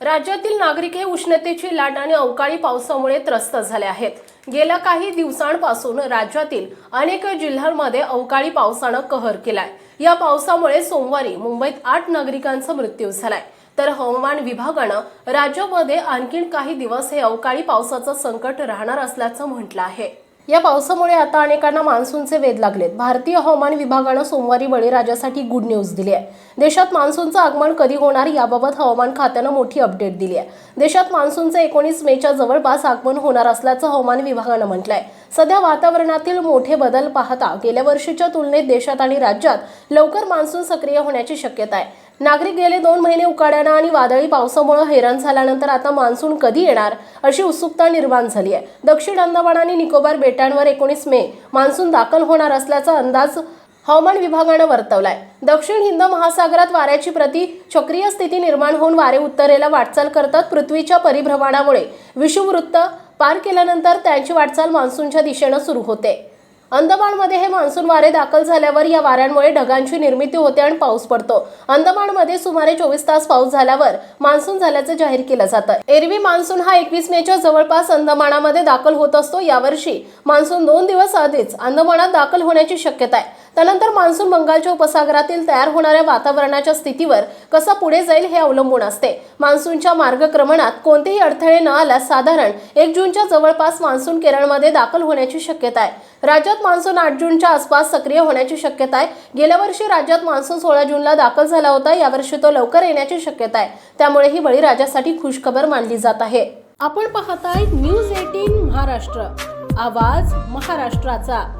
राज्यातील नागरिक हे उष्णतेची लाट आणि अवकाळी पावसामुळे त्रस्त झाले आहेत. गेल्या काही दिवसांपासून राज्यातील अनेक जिल्ह्यांमध्ये अवकाळी पावसानं कहर केलाय. या पावसामुळे सोमवारी मुंबईत आठ नागरिकांचा मृत्यू झालाय. तर हवामान विभागानं राज्यामध्ये आणखीन काही दिवस हे अवकाळी पावसाचं संकट राहणार असल्याचं म्हटलं आहे. या पावसामुळे आता अनेकांना मान्सूनचे वेध लागलेत. भारतीय हवामान विभागानं सोमवारी बळीराजासाठी गुड न्यूज दिली आहे. देशात मान्सूनचं आगमन कधी होणार याबाबत हवामान खात्यानं मोठी अपडेट दिली आहे. देशात मान्सूनचं एकोणीस मेच्या जवळपास आगमन होणार असल्याचं हवामान विभागानं म्हटलंय. सध्या वातावरणातील मोठे बदल पाहता गेल्या वर्षीच्या तुलनेत देशात आणि राज्यात लवकर मान्सून सक्रिय होण्याची शक्यता आहे. नागरिक गेले दोन महिने उकाड्यानं आणि वादळी पावसामुळे हैराण झाल्यानंतर आता मान्सून कधी येणार अशी उत्सुकता निर्माण झाली आहे. दक्षिण अंदमान आणि निकोबार बेटांवर एकोणीस मे मान्सून दाखल होणार असल्याचा अंदाज हवामान विभागानं वर्तवलाय. दक्षिण हिंद महासागरात वाऱ्याची प्रति चक्रीय स्थिती निर्माण होऊन वारे उत्तरेला वाटचाल करतात. पृथ्वीच्या परिभ्रमणामुळे विषुववृत्त पार केल्यानंतर त्यांची वाटचाल मान्सूनच्या दिशेनं सुरू होते. अंदमानमध्ये हे मान्सून वारे दाखल झाल्यावर या वाऱ्यांमुळे ढगांची निर्मिती होते आणि पाऊस पडतो. अंदमानमध्ये सुमारे चोवीस तास पाऊस झाल्यावर मान्सून झाल्याचं जाहीर केलं जातं. एरवी मान्सून हा एकवीस मेच्या जवळपास अंदमानामध्ये दाखल होत असतो. यावर्षी मान्सून दोन दिवस आधीच अंदमानात दाखल होण्याची शक्यता आहे. त्यानंतर मान्सून बंगालच्या उपसागरातील तयार होणाऱ्या वातावरणाच्या स्थितीवर कसा पुढे जाईल हे अवलंबून असते. मान्सूनच्या मार्गक्रमणात कोणतेही अडथळे न आल्यास साधारण एक जूनच्या जवळपास मान्सून केरळमध्ये दाखल होण्याची शक्यता आहे. राज्यात मान्सून आठ जूनच्या आसपास सक्रिय होण्याची शक्यता आहे. गेल्या वर्षी राज्यात मान्सून सोळा जूनला दाखल झाला होता यावर्षी तो लवकर येण्याची शक्यता आहे. त्यामुळे ही बळीराजासाठी खुशखबर मानली जात आहे. आपण पाहताय न्यूज एटीन महाराष्ट्र. आवाज महाराष्ट्राचा.